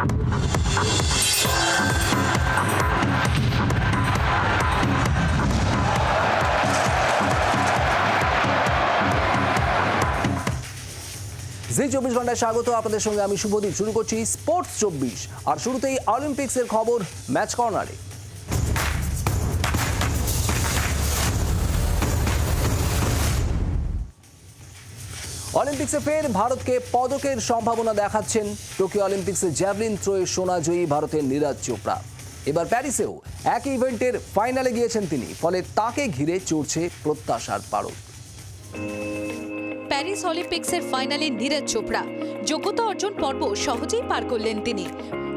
জি, চব্বিশ ঘন্টায় স্বাগত। আপনাদের সঙ্গে আমি শুভদীপ। শুরু করছি স্পোর্টস চব্বিশ। আর শুরুতেই অলিম্পিক্সের খবর ম্যাচ কর্নারে। অলিম্পিক্সে ফের ভারতকে পদকের সম্ভাবনা দেখাচ্ছেন টোকিও অলিম্পিক্সে জ্যাভলিন থ্রোয় সোনা জয়ী ভারতের নীরাজ চোপড়া। এবার প্যারিসেও একই ইভেন্টের ফাইনালে গিয়েছেন তিনি, ফলে তাকে ঘিরে চড়ছে প্রত্যাশার পারদ। প্যারিস অলিম্পিক্সের ফাইনালে নীরজ চোপড়া। যোগ্যতা অর্জন পর্ব সহজেই পার করলেন তিনি।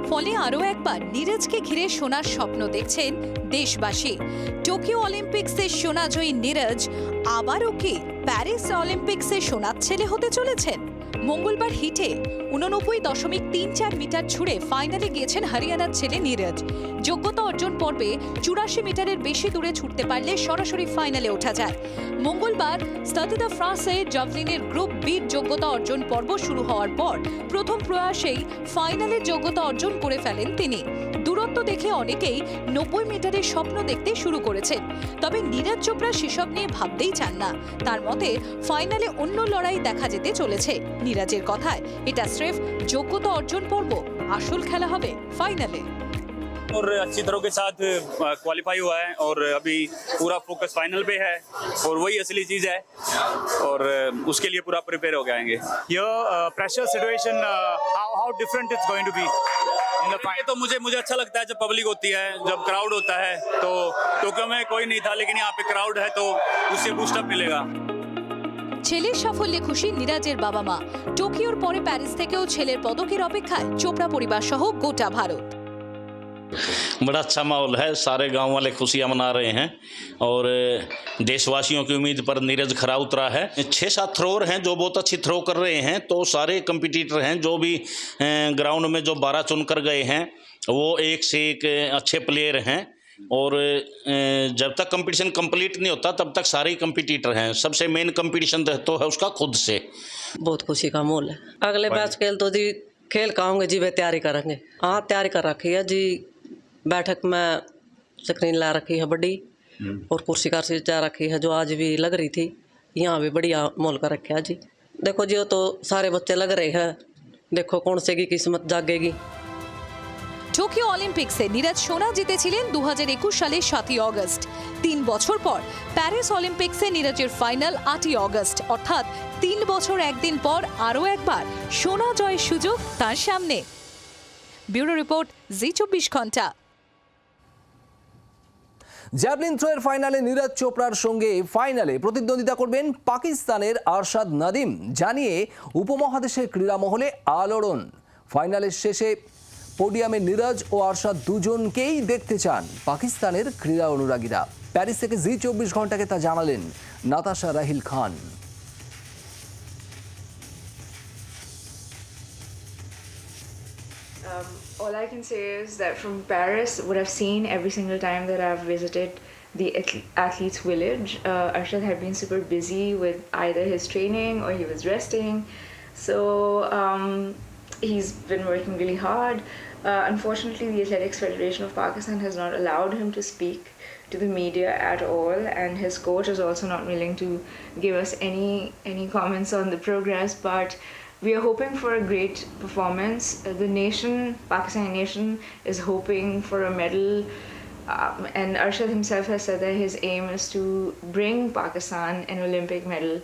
ফলে আরও একবার নীরজকে ঘিরে সোনার স্বপ্ন দেখছেন দেশবাসী। টোকিও অলিম্পিক্সে সোনাজয়ী নীরজ, আবারও কি প্যারিস অলিম্পিক্সে সোনার ছেলে হতে চলেছেন? মঙ্গলবার হিটে উননব্বই দশমিক তিন চার মিটার ছুড়ে ফাইনালে গিয়েছেন হরিয়ানার ছেলে নীরজ। যোগ্যতা অর্জন পর্বে চুরাশি মিটারের বেশি দূরে ছুটতে পারলে সরাসরি ফাইনালে ওঠা যায়। মঙ্গলবার স্টাদে দ্য ফ্রান্সে জাভলিনের গ্রুপ বির যোগ্যতা অর্জন পর্ব শুরু হওয়ার পর প্রথম প্রয়াসেই ফাইনালে যোগ্যতা অর্জন করে ফেলেন তিনি। দূরত্ব দেখে অনেকেই নব্বই মিটারের স্বপ্ন দেখতে শুরু করেছেন। তবে নীরজ চোপড়া সেসব নিয়ে ভাবতেই চান না। তার মতে, ফাইনালে অন্য লড়াই দেখা যেতে চলেছে। নীরজের কথায় এটা স্রেফ যোগ্যতা অর্জন পর্ব আসল খেলা হবে ফাইনালে और अच्छी तरह के साथ क्वालिफाई हुआ है और अभी पूरा फोकस फाइनल पे है और वही असली चीज़ है और अ, उसके लिए पूरा प्रिपेयर हो जाएंगे Your uh, pressure situation, uh, how, how different it's going to be in the ये final? तो मुझे मुझे अच्छा लगता है जब पब्लिक होती है जब क्राउड होता है तो टोक्यो में कोई नहीं था लेकिन यहाँ पे क्राउड है तो उससे बूस्टअप मिलेगा ছেলের সাফল্যে খুশি নীরাজের বাবা মা টোকিওর পরে প্যারিস থেকেও ছেলের পদকের অপেক্ষায় চোপড়া পরিবার সহ গোটা ভারত बड़ा अच्छा माहौल है सारे गांव वाले खुशियां मना रहे हैं और अ, देशवासियों की उम्मीद पर नीरज खरा उतरा है छः सात थ्रोअर हैं जो बहुत अच्छी थ्रो कर रहे हैं तो सारे कंपटीटर हैं जो भी अ, ग्राउंड में जो बारह चुन कर गए हैं वो एक से एक अ, अच्छे प्लेयर हैं और जब तक कंपटीशन कंप्लीट नहीं होता तब तक सारे कंपटीटर हैं। सबसे मेन कंपटीशन तो है उसका खुद से। बहुत खुशी का माहौल है। अगले मैच खेल तो जी खेल का होंगे जी वे तैयारी करेंगे। हाँ तैयारी कर रखी है जी। बैठक में स्क्रीन ला रखी है बड़ी और कुर्सी कारसी जा रखी है जो आज भी लग रही थी। यहाँ भी बढ़िया मोल कर रखे है जी। देखो जी वो तो सारे बच्चे लग रहे हैं। देखो कौन से की किस्मत जागेगी। টোকিও অলিম্পিক্সে নীরাজ সোনা জিতেছিলেন দু হাজার একুশ সালের সাতই অগস্ট। তিন বছর পর প্যারিস অলিম্পিক্সে নীরজের ফাইনাল আটই অগস্ট, অর্থাৎ তিন বছর একদিন পর আরও একবার সোনা জয়ের সুযোগ তার সামনে। ব্যুরো রিপোর্ট, জি চব্বিশ ঘণ্টা। জ্যাভলিন থ্রোয়ের ফাইনালে নীরজ চোপড়ার সঙ্গে ফাইনালে প্রতিদ্বন্দ্বিতা করবেন পাকিস্তানের আরশাদ নাদিম, জানিয়ে উপমহাদেশের ক্রীড়া মহলে আলোড়ন। ফাইনালের শেষে পোডিয়ামে নীরজ ও আরশাদ দুজনকেই দেখতে চান পাকিস্তানের ক্রীড়া অনুরাগীরা প্যারিস থেকে জি চব্বিশ ঘন্টাকে তা জানালেন Natasha Rahil Khan Um, all I can say is that from Paris, what I've seen every single time that I've visited the ath- athletes' village, uh, Arshad had been super busy with either his training or he was resting. So um, he's been working really hard. Uh, unfortunately, the Athletics Federation of Pakistan has not allowed him to speak to the media at all, and his coach is also not willing to give us any any comments on the progress. But we are hoping for a great performance. Uh, the nation, Pakistani nation, is hoping for a medal. Um, and Arshad himself has said that his aim is to bring Pakistan an Olympic medal.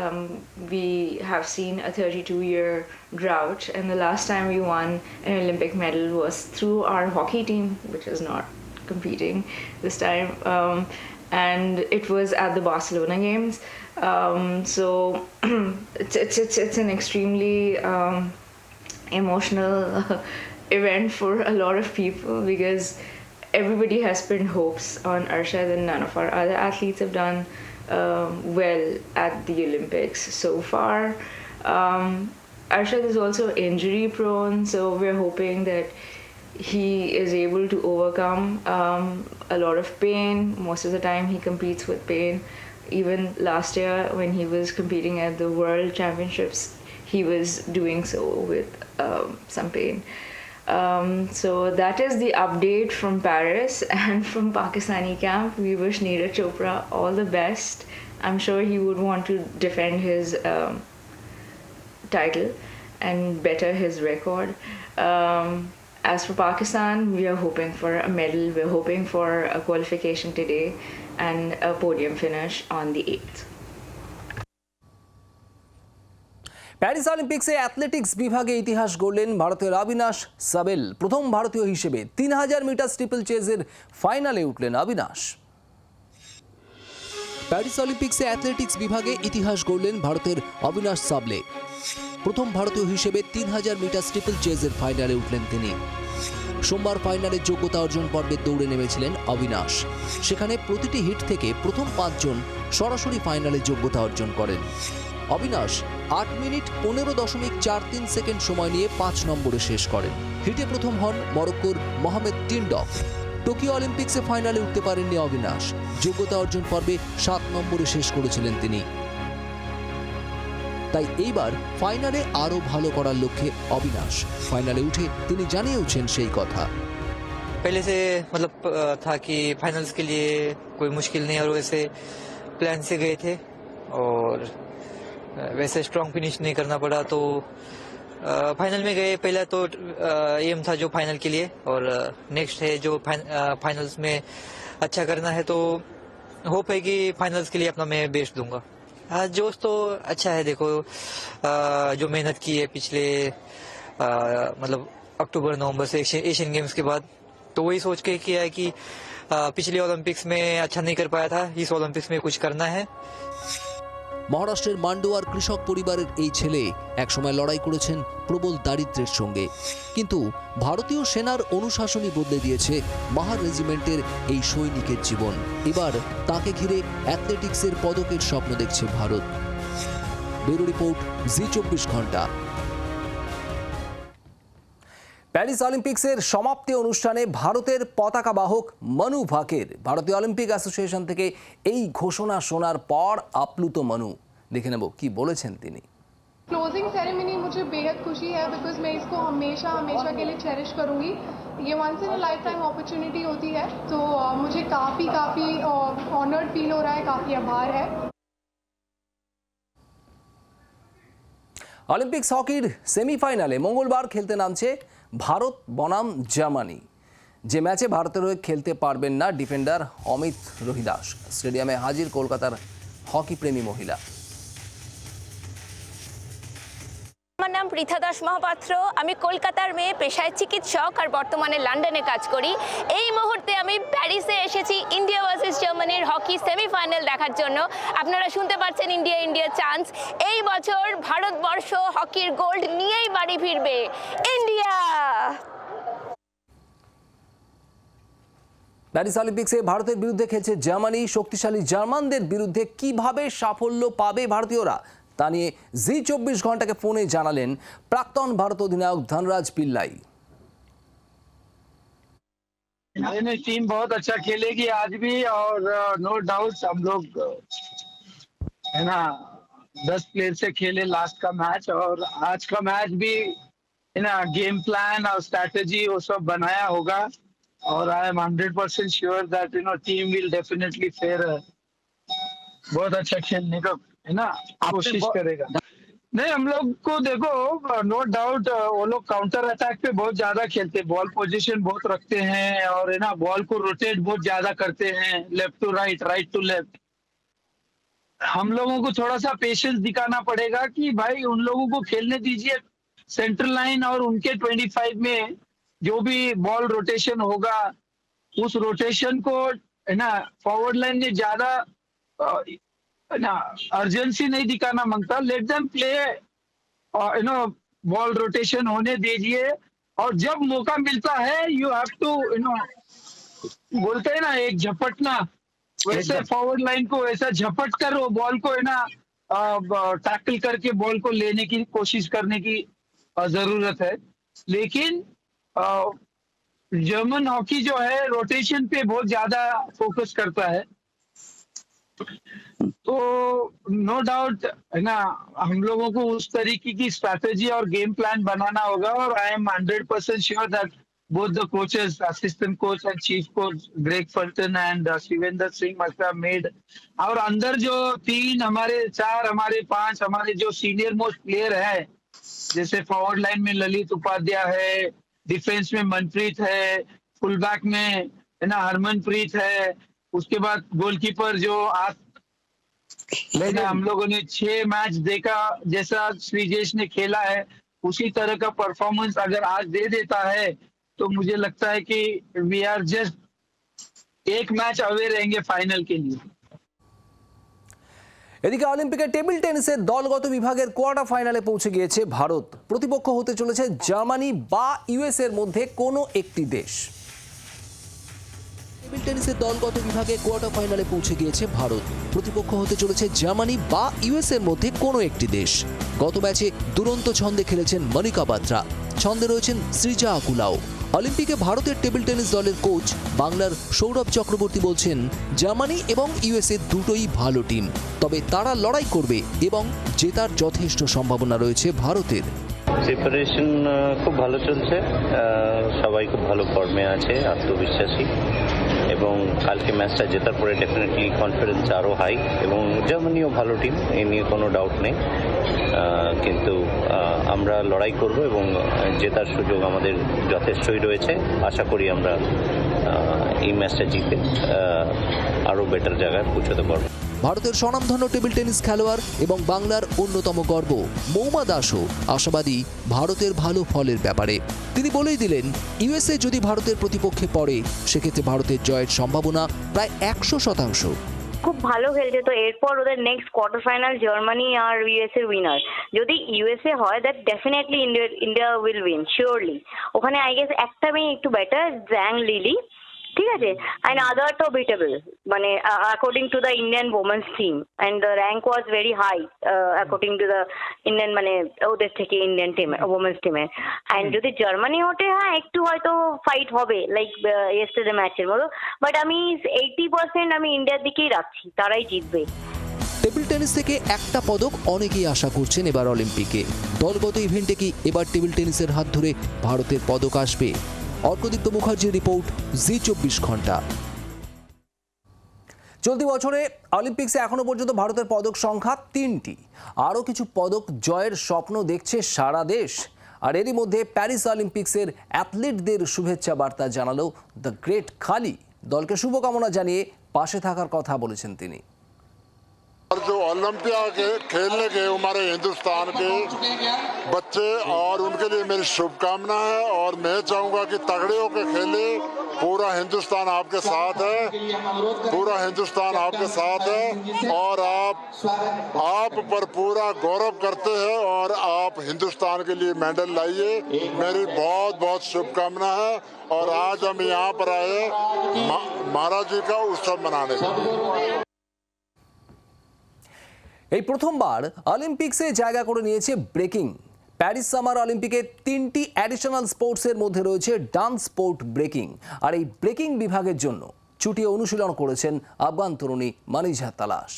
Um, we have seen a 32 year drought, and the last time we won an Olympic medal was through our hockey team, which is not competing this time. Um, and it was at the Barcelona games. Um, so it's, it's, it's, it's an extremely um, emotional event for a lot of people because everybody has pinned hopes on Arshad and none of our other athletes have done um, well at the Olympics so far. Um, Arshad is also injury prone, so we're hoping that he is able to overcome um, a lot of pain. Most of the time, he competes with pain. Even last year, when he was competing at the World Championships, he was doing so with um, some pain. Um, so that is the update from Paris and from Pakistani camp. We wish Neeraj Chopra all the best. I'm sure he would want to defend his um, title and better his record. Um, as for Pakistan, we are hoping for a medal. We're hoping for a qualification today and a podium finish on the 8th. Paris অলিম্পিক্সে athletics বিভাগে ইতিহাস গড়লেন ভারতের Abinash shovel, প্রথম ভারতীয় হিসেবে তিন হাজার metre স্টিপল চেজের ফাইনালে উঠলেন অবিনাশ। প্যারিস অলিম্পিক্সে অ্যাথলেটিক্স বিভাগে ইতিহাস গড়লেন ভারতের অবিনাশ সাবলে, প্রথম ভারতীয় হিসেবে তিন হাজার মিটার স্টিপল চেজের ফাইনালে উঠলেন তিনি। সোমবার ফাইনালের যোগ্যতা অর্জন পর্বে দৌড়ে নেমেছিলেন অবিনাশ, সেখানে প্রতিটি হিট থেকে প্রথম পাঁচজন সরাসরি ফাইনালে যোগ্যতা অর্জন করেন। অবিনাশ আট মিনিট পনেরো দশমিক চার তিন সেকেন্ড সময় নিয়ে পাঁচ নম্বরে শেষ করেন হিটে প্রথম হন মরক্কোর মোহামেদ টিনডক টোকিও অলিম্পিক্সে ফাইনালে উঠতে পারেননি অবিনাশ যোগ্যতা অর্জন পর্বে সাত নম্বরে শেষ করেছিলেন তিনি তাই এইবার ফাইনালে আরও ভালো করার লক্ষ্যে অবিনাশ ফাইনালে উঠে তিনি জানিয়েওছেন সেই কথা पहले से मतलब अ, था कि फाइनल्स के लिए कोई मुश्किल नहीं और वैसे प्लान से गए थे और अ, वैसे स्ट्रांग फिनिश नहीं करना पड़ा तो फाइनल में गए। पहला तो एम था जो फाइनल के लिए और नेक्स्ट है जो फाइन, फाइनल्स में अच्छा करना है तो होप है कि फाइनल्स के लिए अपना मैं बेस्ट दूँगा। जोश तो अच्छा है देखो। जो मेहनत की है पिछले मतलब अक्टूबर नवंबर से एशियन गेम्स के बाद तो वही सोच के किया है कि पिछले ओलंपिक्स में अच्छा नहीं कर पाया था। इस ओलंपिक्स में कुछ करना है। মহারাষ্ট্রের মান্ডোয়ার কৃষক পরিবারের এই ছেলে একসময় লড়াই করেছেন প্রবল দারিদ্রের সঙ্গে। কিন্তু ভারতীয় সেনার অনুশাসনই বদলে দিয়েছে মাহার রেজিমেন্টের এই সৈনিকের জীবন। এবার তাকে ঘিরে অ্যাথলেটিক্সের পদকের স্বপ্ন দেখছে ভারত। ব্যুরো রিপোর্ট, জি চব্বিশ ঘণ্টা প্যারিস অলিম্পিক্সের সমাপ্তি অনুষ্ঠানে ভারতের পতাকা বাহক মনু ভাকের ভারতীয় অলিম্পিক অ্যাসোসিয়েশন থেকে এই ঘোষণা শোনার পর আপ্লুত মনু দেখে নেব কি বলেছেন তিনি क्लोजिंग सेरेमनी मुझे बेहद खुशी है बिकॉज मैं इसको हमेशा हमेशा के लिए चेरिश करूँगी ये once in lifetime opportunity होती है तो अ, मुझे काफ़ी काफ़ी ऑनर्ड फील हो रहा है काफ़ी आभार है অলিম্পিক্স হকির সেমিফাইনালে মঙ্গলবার খেলতে নামছে ভারত বনাম জার্মানি যে ম্যাচে ভারতের হয়ে খেলতে পারবেন না ডিফেন্ডার অমিত রোহিদাস। স্টেডিয়ামে হাজির কলকাতার হকি প্রেমী মহিলা। আমার নাম পৃথা দাস মহাপাত্র। আমি কলকাতার মেয়ে, পেশায় চিকিৎসক আর বর্তমানে লন্ডনে কাজ করি। এই মুহূর্তে আমি প্যারিসে এসেছি, ইন্ডিয়া ভার্সেস জার্মানির হকি সেমিফাইনাল দেখার জন্য। আপনারা শুনতে পাচ্ছেন ইন্ডিয়া ইন্ডিয়া চান্স। এই বছর ভারতবর্ষ হকির গোল্ড নিয়েই বাড়ি ফিরবে। ইন্ডিয়া! প্যারিস অলিম্পিক্সে ভারতের বিরুদ্ধে খেলছে জার্মানি। শক্তিশালী জার্মানদের বিরুদ্ধে কীভাবে সাফল্য পাবে ভারতীয়রা? তা নিয়ে জি চব্বিশ ঘন্টাকে ফোনে জানালেন প্রাক্তন ভারত অধিনায়ক ধনরাজ পিল্লাই नहीं नहीं टीम बहुत अच्छा खेलेगी आज भी और नो डाउट हम लोग अ, है ना दस प्लेयर से खेले लास्ट का मैच और आज का मैच भी है ना गेम प्लान और स्ट्रैटेजी वो सब बनाया होगा और I am hundred percent sure that you know team will definitely fare बहुत अच्छा खेलने का है ना? कोशिश करेगा। नहीं हम लोग को देखो नो डाउट वो लोग काउंटर अटैक पे बहुत ज़्यादा खेलते हैं बॉल पोजीशन बहुत रखते हैं और है ना बॉल को रोटेट बहुत ज़्यादा करते हैं left to right right to left हम लोगों को थोड़ा सा पेशेंस दिखाना पड़ेगा कि भाई उन लोगों को खेलने दीजिए सेंट्रल लाइन और उनके 25 में जो भी बॉल रोटेशन होगा उस रोटेशन को है ना फॉरवर्ड लाइन में ज़्यादा ना अर्जेंसी नहीं दिखाना माँगता। Let them play you know ball rotation होने दीजिए। और जब मौका मिलता है you have to you know बोलते हैं ना एक झपटना। वैसे फॉरवर्ड लाइन को वैसा झपट कर वो बॉल को है ना टैकल करके बॉल को लेने की कोशिश करने की ज़रूरत है। लेकिन जर्मन हॉकी जो है रोटेशन पे बहुत ज़्यादा फोकस करता है। तो नो डाउट है ना हम लोगों को उस तरीके की स्ट्रैटेजी और गेम प्लान बनाना होगा और I am hundred percent sure that both the coaches, assistant coach and chief coach, Greg uh, Shivendra Singh must have made. और अंदर जो तीन हमारे चार हमारे पाँच हमारे जो सीनियर मोस्ट प्लेयर है जैसे फॉरवर्ड लाइन में ललित उपाध्याय है डिफेंस में मनप्रीत है फुल बैक में है ना हरमनप्रीत है उसके बाद गोलकीपर जो आज है ना, हम लोगों ने छह मैच देखा जैसा श्रीजेश ने खेला है उसी तरह का परफॉर्मेंस अगर आज दे देता है तो मुझे लगता है कि वी आर जस्ट एक मैच अवे रहेंगे फाइनल के लिए এদিকে অলিম্পিকের টেবিল টেনিসের দলগত বিভাগের কোয়ার্টার ফাইনালে পৌঁছে গিয়েছে ভারত প্রতিপক্ষ হতে চলেছে জার্মানি বা ইউএস এর মধ্যে কোনো একটি দেশ টেবিল টেনিসের দলগত বিভাগে কোয়ার্টার ফাইনালে পৌঁছে গিয়েছে ভারত। প্রতিপক্ষ হতে চলেছে জার্মানি বা ইউএস এর মধ্যে কোনো একটি দেশ। গত ম্যাচে দুরন্ত ছন্দে খেলেছেন মনিকা বাত্রা। ছন্দে রয়েছেন সৃজা আকুলাও। অলিম্পিকে ভারতের টেবিল টেনিস দলের কোচ বাংলার সৌরভ চক্রবর্তী বলছেন, জার্মানি এবং ইউএসএ দুটোই ভালো টিম। তবে তারা লড়াই করবে এবং জেতার যথেষ্ট সম্ভাবনা রয়েছে ভারতের। প্রিপারেশন খুব ভালো চলছে। সবাই খুব ভালো ফর্মে আছে, আত্মবিশ্বাসী। এবং কালকে ম্যাচটা জেতার পরে ডেফিনেটলি কনফিডেন্স আরও হাই এবং জার্মানিও ভালো টিম এ নিয়ে কোনো ডাউট নেই। কিন্তু আমরা লড়াই করব এবং জেতার সুযোগ আমাদের যথেষ্টই রয়েছে। আশা করি আমরা এই ম্যাচটা জিতে আরও বেটার জায়গায় পৌঁছতে পারব। ভারতের স্বনামধন্য টেবিল টেনিস খেলোয়াড় এবং বাংলার অন্যতম গর্ব মৌমা দাসও আশাবাদী ভারতের ভালো ফলের ব্যাপারে। তিনি বলেই দিলেন, ইউএসএ যদি ভারতের প্রতিপক্ষে পড়ে, সেক্ষেত্রে ভারতের জয়ের সম্ভাবনা প্রায় একশো শতাংশ। খুব ভালো খেলছে তো, এরপর ওদের নেক্সট কোয়ার্টার ফাইনাল জার্মানি আর ইউএসএ উইনার যদি ইউএসএ হয় that definitely India India will win surely ওখানে আই গেস একটা মেয়ে একটু বেটার জ্যাং লিলি ঠিক আছে? অ্যান্ড আদারটাও বিটেবল মানে according to the Indian women's team and the rank was very high according to the Indian মানে ওদের থেকে ইন্ডিয়ান টিমে ওমেন্স টিমে অ্যান্ড যদি জার্মানি ওঠে হ্যাঁ একটু হয়তো ফাইট হবে লাইক ইয়েস্টারডে ম্যাচের মতো। বাট আমি এইটি পার্সেন্ট আমি ইন্ডিয়ার দিকেই রাখছি তারাই জিতবে। টেবিল টেনিস থেকে একটা পদক অনেকেই আশা করছেন এবার অলিম্পিকে দলগত ইভেন্টে কি এবার টেবিল টেনিসের হাত ধরে ভারতের পদক আসবে? অর্কদীপ্ত মুখার্জির রিপোর্ট জি চব্বিশ ঘণ্টা। চলতি বছরে অলিম্পিক্সে এখনও পর্যন্ত ভারতের পদক সংখ্যা তিনটি। আরও কিছু পদক জয়ের স্বপ্ন দেখছে সারা দেশ। আর এরই মধ্যে প্যারিস অলিম্পিক্সের অ্যাথলিটদের শুভেচ্ছা বার্তা জানালো দ্য গ্রেট খালি। দলকে শুভকামনা জানিয়ে পাশে থাকার কথা বলেছেন তিনি। ओलंपिया के खेलने के हमारे हिंदुस्तान के बच्चे और उनके लिए मेरी शुभकामना है और मैं चाहूँगा कि तगड़े होकर खेले पूरा हिंदुस्तान आपके साथ है। पूरा हिंदुस्तान आपके साथ है और आप आप पर पूरा गौरव करते हैं और आप हिंदुस्तान के लिए मेडल लाइए। मेरी बहुत बहुत शुभकामना है और आज हम यहाँ पर आए महाराज जी का उत्सव मनाने। এই প্রথমবার অলিম্পিক্সে জায়গা করে নিয়েছে ব্রেকিং। প্যারিস সামার অলিম্পিকে তিনটি অ্যাডিশনাল স্পোর্টসের মধ্যে রয়েছে ডান্স স্পোর্ট ব্রেকিং। আর এই ব্রেকিং বিভাগের জন্য চুটিয়ে অনুশীলন করেছেন আফগান তরুণী মানিজা তালাশ।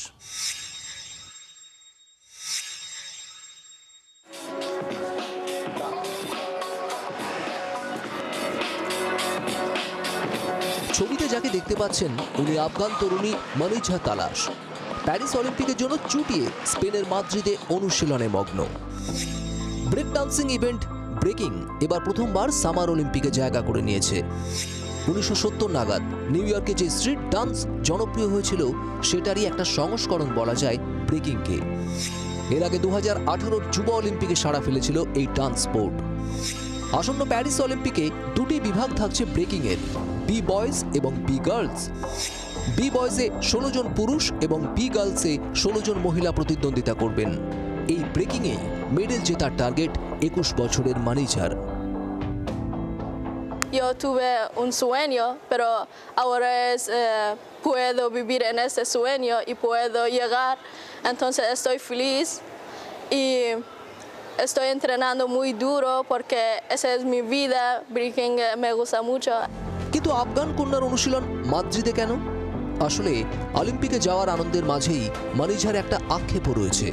ছবিতে যাকে দেখতে পাচ্ছেন, উনি আফগান তরুণী মানিজা তালাশ। প্যারিস অলিম্পিকের জন্য চুটিয়ে স্পেনের মাদ্রিদে অনুশীলনে মগ্ন। ব্রেক ডান্সিং ইভেন্ট ব্রেকিং এবার প্রথমবার সামার অলিম্পিকে জায়গা করে নিয়েছে। উনিশশো সত্তর নাগাদ নিউ ইয়র্কে যে স্ট্রিট ডান্স জনপ্রিয় হয়েছিল, সেটারই একটা সংস্করণ বলা যায় ব্রেকিংকে। এর আগে দু হাজার আঠারোর যুব অলিম্পিকে সাড়া ফেলেছিল এই ডান্স স্পোর্ট। আসন্ন প্যারিস অলিম্পিকে দুটি বিভাগ থাকছে ব্রেকিংয়ের, বি বয়েজ এবং বি গার্লস। বি বয়েজে ষোলো জন পুরুষ এবং বি গার্লসে ষোলো জন মহিলা প্রতিদ্বন্দ্বিতা করবেন এই ব্রেকিংয়ে মেডেল জেতার টার্গেট একুশ বছরের মানিজার Yo tuve un sueño, pero ahora es, eh, puedo vivir en ese sueño y puedo llegar. Entonces estoy feliz y estoy entrenando muy duro porque esa es mi vida. Breaking eh, me gusta mucho. কিন্তু আফগান কন্যার অনুশীলন মাদ্রিদে কেন আসলে অলিম্পিকে যাওয়ার আনন্দের মাঝেই মানিঝার একটা আক্ষেপও রয়েছে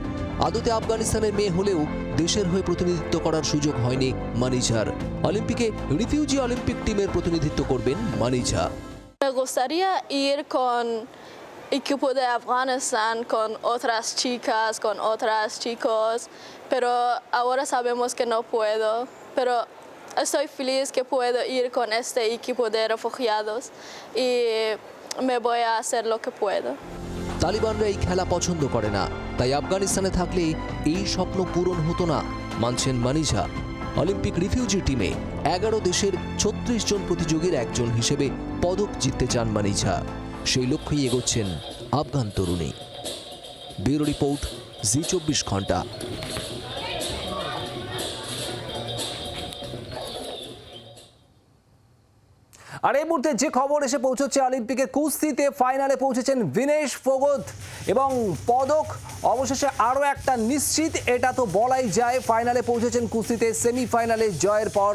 আদতে আফগানিস্তানের মেয়ে হলেও দেশের হয়ে প্রতিনিধিত্ব করার সুযোগ হয়নি মানিঝার অলিম্পিকে রিফিউজি অলিম্পিক টিমের প্রতিনিধিত্ব করবেন মানিঝা gustaría ir con equipo de Afganistán, con otras chicas, con otros chicos, pero ahora sabemos que no puedo. Pero estoy feliz que puedo ir con este equipo de refugiados y me voy a hacer lo que puedo. তালিবানরা এই খেলা পছন্দ করে না, তাই আফগানিস্তানে থাকলে এই স্বপ্ন পূরণ হতো না, মানছেন মানিঝা অলিম্পিক রিফিউজি টিমে এগারো দেশের ছত্রিশ জন প্রতিযোগীর একজন হিসেবে পদক জিততে চান মানিঝা সেই লক্ষ্যেই এগোচ্ছেন আফগান তরুণী। ব্যুরো রিপোর্ট, জি চব্বিশ ঘণ্টা। আর এই মুহূর্তে যে খবর এসে পৌঁছচ্ছে অলিম্পিকে, কুস্তিতে ফাইনালে পৌঁছেছেন বিনেশ ফোগত। এবং পদক, অবশেষে আরও একটা নিশ্চিত, এটা তো বলাই যায় ফাইনালে পৌঁছেছেন কুস্তিতে সেমিফাইনালে জয়ের পর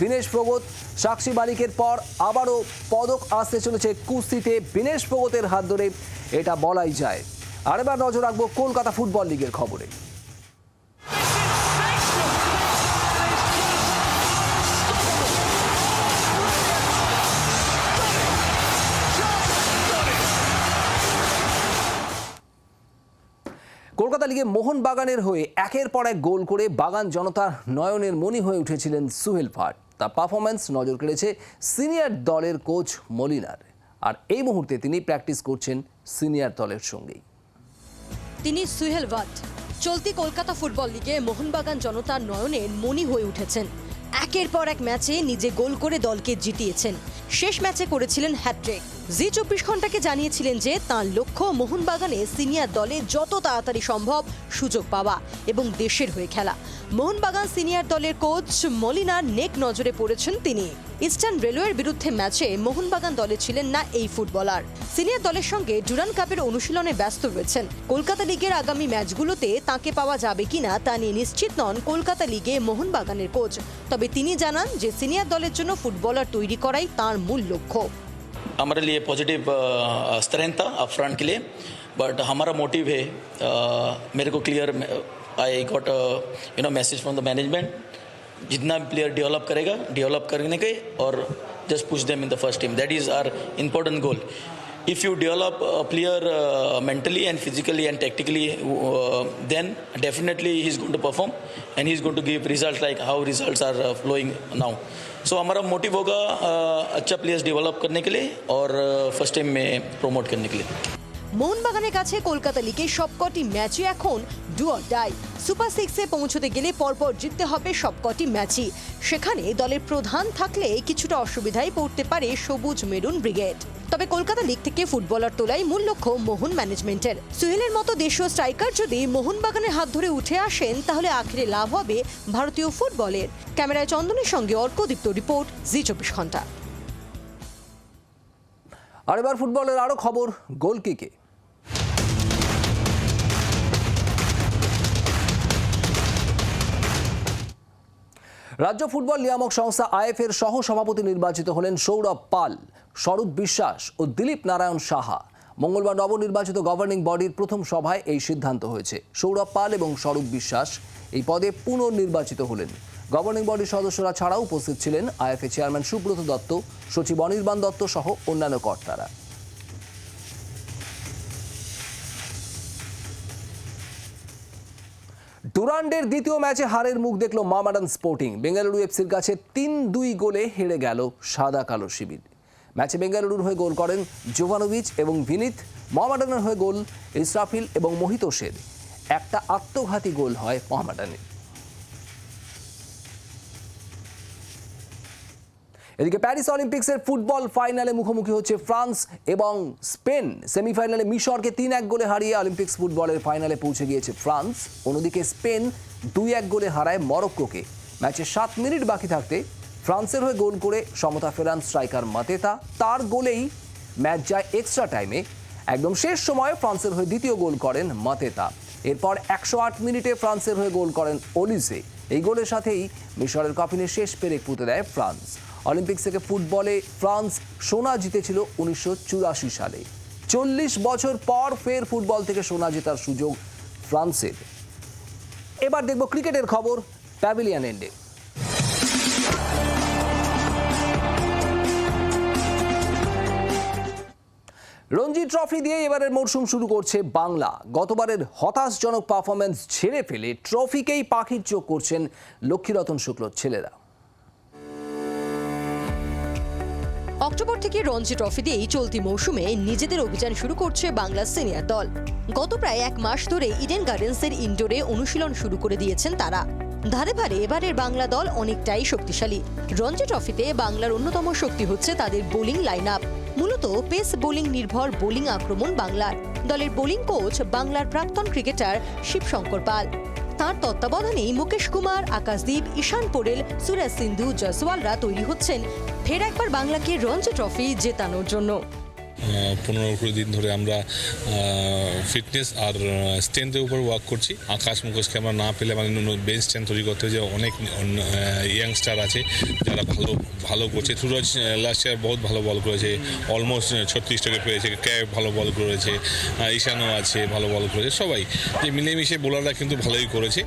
বিনেশ ফোগত। সাক্ষী মালিকের পর আবারও পদক আসতে চলেছে কুস্তিতে বিনেশ ফোগতের হাত ধরে, এটা বলাই যায়। আর এবার নজর রাখব কলকাতা ফুটবল লিগের খবরে। কলকাতা লিগে মোহনবাগানের হয়ে একের পর এক গোল করে বাগান জনতার নয়নের মণি হয়ে উঠেছিলেন সুহেল ভাট তার পারফরম্যান্স নজর কেড়েছে সিনিয়র দলের কোচ মলিনার। আর এই মুহূর্তে তিনি প্র্যাকটিস করছেন সিনিয়র দলের সঙ্গেই। তিনি সুহেল ভাট চলতি কলকাতা ফুটবল লিগে মোহনবাগান জনতার নয়নের মনি হয়ে উঠেছেন। একের পর এক ম্যাচে নিজে গোল করে দলকে জিতিয়েছেন। শেষ ম্যাচে করেছিলেন হ্যাট্রিক জি চব্বিশ ঘন্টাকে জানিয়েছিলেন যে, তাঁর লক্ষ্য মোহনবাগানে সিনিয়র দলে যত তাড়াতাড়ি সম্ভব সুযোগ পাওয়া এবং দেশের হয়ে খেলা। মোহনবাগান সিনিয়র দলের কোচ মলিনার নেক নজরে পড়েছেন তিনি। ইস্টার্ন রেলওয়ের বিরুদ্ধে ম্যাচে মোহনবাগান দলে ছিলেন না এই ফুটবলার সিনিয়র দলের সঙ্গে ডুরান কাপের অনুশীলনে ব্যস্ত রয়েছেন কলকাতা লিগের আগামী ম্যাচগুলোতে তাকে পাওয়া যাবে কিনা তা নিয়ে নিশ্চিত নন কলকাতা লিগে মোহনবাগানের কোচ তবে তিনি জানান যে সিনিয়র দলের জন্য ফুটবলার তৈরি করাই তার মূল লক্ষ্য हमारे लिए पॉजिटिव स्ट्रेंथ था अप फ्रंट के लिए बट हमारा मोटिव है uh, मेरे को clear I got you know message from the management जितना भी प्लेयर डेवलप करेगा डेवलप करने के और just push them in the first team that is are important goal if you develop player mentally and physically and tactically then definitely he is going to perform and he is going to give result like how result are flowing now so हमारा motive होगा अच्छा players develop करने के लिए और first team में promote करने के लिए. মোহনবাগানের কাছে কলকাতা লিগে সবকটি ম্যাচই এখন ডু অর ডাই সুপার সিক্সে পৌঁছতে গেলে পরপর জিততে হবে সবকটি ম্যাচই। সেখানে দলের প্রধান থাকলে কিছুটা অসুবিধায় পড়তে পারে সবুজ মেরুন ব্রিগেড। তবে কলকাতা লিগ থেকে ফুটবলার তোলাই মূল লক্ষ্য মোহন ম্যানেজমেন্টের। সুহেলের মতো দেশীয় স্ট্রাইকার যদি মোহনবাগানের হাত ধরে উঠে আসেন, তাহলে আখেরে লাভ হবে ভারতীয় ফুটবলের। ক্যামেরায় চন্দনের সঙ্গে অর্কদীপ্ত রিপোর্ট, জি চব্বিশ ঘণ্টা। আর এবার ফুটবলের আরও খবর, গোলকিকে। রাজ্য ফুটবল নিয়ামক সংস্থা আইএফ এর সহ সভাপতি নির্বাচিত হলেন সৌরভ পাল, স্বরূপ বিশ্বাস ও দিলীপ নারায়ণ সাহা। মঙ্গলবার নবনির্বাচিত গভর্নিং বডির প্রথম সভায় এই সিদ্ধান্ত হয়েছে। সৌরভ পাল এবং স্বরূপ বিশ্বাস এই পদে পুনর্নির্বাচিত হলেন। গভর্নিং বডির সদস্যরা ছাড়াও উপস্থিত ছিলেন আইএফএ চেয়ারম্যান সুব্রত দত্ত, সচিব অনির্বাণ দত্ত সহ অন্যান্য কর্তারা। ডুরান্ডের দ্বিতীয় ম্যাচে হারের মুখ দেখল মামাডান স্পোর্টিং। বেঙ্গালুরু এফসির কাছে তিন দুই গোলে হেরে গেল সাদা কালো শিবির। ম্যাচে বেঙ্গালুরুর হয়ে গোল করেন জোভানোভিচ এবং ভিনিত মহামাডানের হয়ে গোল ইসরাফিল এবং মোহিত মোহিতোসের একটা আত্মঘাতী গোল হয় মোহামেডানের এদিকে প্যারিস অলিম্পিক্সের ফুটবল ফাইনালে মুখোমুখি হচ্ছে ফ্রান্স এবং স্পেন। সেমিফাইনালে মিশরকে তিন এক গোলে হারিয়ে অলিম্পিক্স ফুটবলের ফাইনালে পৌঁছে গিয়েছে ফ্রান্স। অন্যদিকে স্পেন দুই এক গোলে হারায় মরক্কোকে। ম্যাচে সাত মিনিট বাকি থাকতে ফ্রান্সের হয়ে গোল করে সমতা ফেরান স্ট্রাইকার মাতেতা। তার গোলেই ম্যাচ যায় এক্সট্রা টাইমে একদম শেষ সময়ে ফ্রান্সের হয়ে দ্বিতীয় গোল করেন মাতেতা। এরপর একশো আট মিনিটে ফ্রান্সের হয়ে গোল করেন অলিসে এই গোলের সাথেই মিশরের কফিনে শেষ পেরেক পুঁতে দেয় ফ্রান্স। অলিম্পিক্স থেকে ফুটবলে ফ্রান্স সোনা জিতেছিল উনিশশো চুরাশি সালে। চল্লিশ বছর পর ফের ফুটবল থেকে সোনা জেতার সুযোগ ফ্রান্সের। এবার দেখব ক্রিকেটের খবর প্যাভিলিয়ন এন্ডে। রঞ্জি ট্রফি দিয়ে এবারের মরশুম শুরু করছে বাংলা। গতবারের হতাশজনক পারফরমেন্স ছেড়ে ফেলে ট্রফিকেই পাখির চোখ করছেন লক্ষ্মীরতন শুক্ল ছেলেরা। অক্টোবর থেকে রঞ্জি ট্রফি দিয়েই চলতি মৌসুমে নিজেদের অভিযান শুরু করছে বাংলা সিনিয়র দল। গত প্রায় এক মাস ধরে ইডেন গার্ডেন্সের ইনডোরে অনুশীলন শুরু করে দিয়েছেন তারা। ধারে ধারে এবারের বাংলা দল অনেকটাই শক্তিশালী। রঞ্জি ট্রফিতে বাংলার অন্যতম শক্তি হচ্ছে তাদের বোলিং লাইন আপ মূলত পেস বোলিং নির্ভর বোলিং আক্রমণ বাংলার। দলের বোলিং কোচ বাংলার প্রাক্তন ক্রিকেটার শিবশঙ্কর পাল। তার তত্ত্বাবধানে মুকেশ কুমার, আকাশদীপ, ঈশান পোরেল সুরেশ সিন্ধু, জয়সওয়ালরা তৈরি হচ্ছেন। ফের একবার বাংলাকে রঞ্জি ট্রফি জেতানোর জন্য। পনেরো কুড়ি দিন ধরে আমরা ফিটনেস আর স্ট্রেংথের উপর ওয়ার্ক করছি। আকাশ মুখোশকে আমরা না পেলে আমাদের বেঞ্চ স্ট্রেংথ তৈরি করতে যে অনেক ইয়াংস্টার আছে, যারা ভালো ভালো করছে। সুরজ লাস্ট ইয়ার বহুত ভালো বল করেছে অলমোস্ট ছত্রিশটাকে পেয়েছে, ক্যাব ভালো বল করেছে ঈশানও আছে, ভালো বল করেছে, সবাই। যে মিলেমিশে বোলাররা কিন্তু ভালোই করেছে।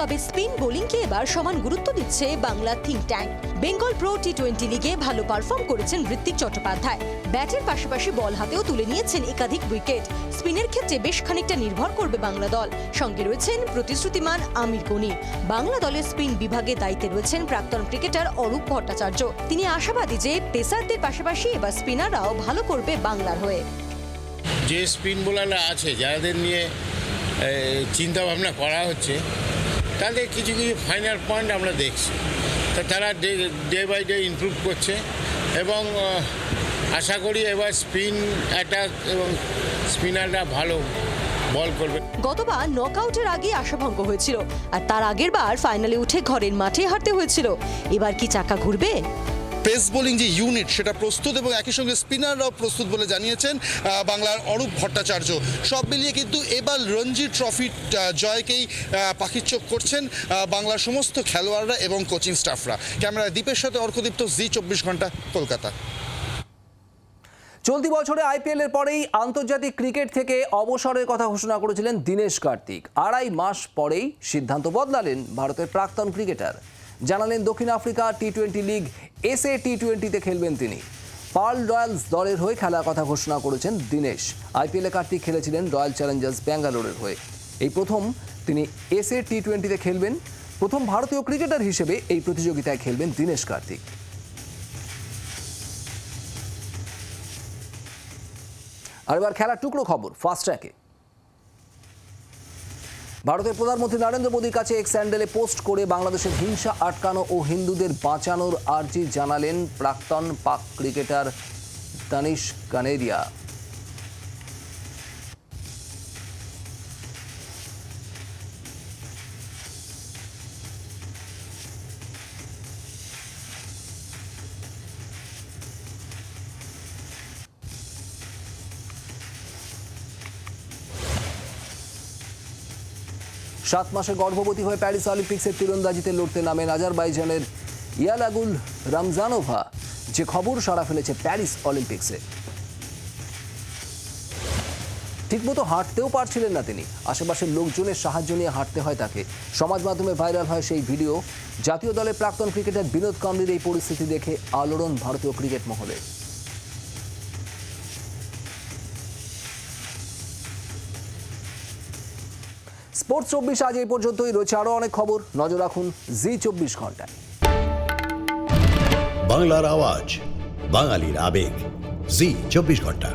তবে স্পিন বোলিংকে এবার সমান গুরুত্ব দিচ্ছে Bangla think tank Bengal pro T twenty লিগে ভালো পারফর্ম করেছেন ঋত্বিক চট্টোপাধ্যায়। ব্যাটের পাশাপাশি বল হাতেও তুলে নিয়েছেন একাধিক উইকেট স্পিনের ক্ষেত্রে বেশ খানিকটা নির্ভর করবে বাংলা দল। সঙ্গে রয়েছেন প্রতিশ্রুতিমান আমির কোনি বাংলা দলের স্পিন বিভাগে দায়িত্বে রয়েছেন প্রাক্তন ক্রিকেটার অরূপ ভট্টাচার্য। তিনি আশাবাদী যে পেসারদের পাশাপাশি এবার স্পিনাররাও ভালো করবে বাংলার হয়ে। যে স্পিন বোলাররা আছে, যাদের নিয়ে চিন্তা ভাবনা করা হচ্ছে তাদের কিছু কিছু ফাইনাল পয়েন্ট আমরা দেখছি। তো তারা ডে বাই ডে ইমপ্রুভ করছে এবং আশা করি এবার স্পিন অ্যাটাক এবং স্পিনাররা ভালো বল করবে। গতবার নকআউটের আগে আশাভঙ্গ হয়েছিল, আর তার আগের বার ফাইনালে উঠে ঘরের মাঠে হারতে হয়েছিল। এবার কি চাকা ঘুরবে? পেস বোলিং যে ইউনিট, সেটা প্রস্তুত এবং একই সঙ্গে স্পিনাররাও প্রস্তুত বলে জানিয়েছেন বাংলার অরূপ ভট্টাচার্য। সব মিলিয়ে কিন্তু এবার রঞ্জি ট্রফি জয়কেই পাখির চোখ করছেন বাংলার সমস্ত খেলোয়াড়রা এবং কোচিং স্টাফরা। ক্যামেরা দ্বীপের সাথে অর্কদীপ্ত, জি চব্বিশ ঘণ্টা, কলকাতা। চলতি বছরে আইপিএল এর পরেই আন্তর্জাতিক ক্রিকেট থেকে অবসরের কথা ঘোষণা করেছিলেন দীনেশ কার্তিক। আড়াই মাস পরেই সিদ্ধান্ত বদলালেন ভারতের প্রাক্তন ক্রিকেটার। জানালেন দক্ষিণ Africa T twenty league SA T টোয়েন্টিতে খেলবেন তিনি। পার্ল রয়্যালস দলের হয়ে খেলার কথা ঘোষণা করেছেন দীনেশ। আইপিএলে কার্তিক খেলেছিলেন রয়্যাল চ্যালেঞ্জার্স ব্যাঙ্গালোরের হয়ে। এই প্রথম তিনি এসএ টি টোয়েন্টিতে খেলবেন। প্রথম ভারতীয় ক্রিকেটার হিসেবে এই প্রতিযোগিতায় খেলবেন দীনেশ কার্তিক। আর এবার খেলার টুকরো খবর ফাস্ট ট্র্যাকে ভারতের প্রধানমন্ত্রী নরেন্দ্র মোদীর কাছে এক স্যান্ডেলে পোস্ট করে বাংলাদেশের হিংসা আটকানো ও হিন্দুদের বাঁচানোর আর্জি জানালেন প্রাক্তন পাক ক্রিকেটার দানিশ কানেরিয়া। সাত মাসে গর্ভবতী হয়ে প্যারিস অলিম্পিক্সের তীরন্দাজিতে লড়তে নামেন আজারবাইজানের ইয়ালাগুল রমজানোভা। যে খবর সারা ফেলেছে প্যারিস অলিম্পিক্সে। ঠিকমতো হাঁটতেও পারছিলেন না তিনি। আশেপাশের লোকজনের সাহায্য নিয়ে হাঁটতে হয় তাকে। সমাজ মাধ্যমে ভাইরাল হয় সেই ভিডিও। জাতীয় দলের প্রাক্তন ক্রিকেটার বিনোদ কামলির এই পরিস্থিতি দেখে আলোড়ন ভারতীয় ক্রিকেট মহলে। স্পোর্টস চব্বিশ আজ এই পর্যন্তই। রয়েছে আরও অনেক খবর। নজর রাখুন জি চব্বিশ ঘন্টায়। বাংলার আওয়াজ, বাঙালির আবেগ। জি চব্বিশ ঘণ্টা।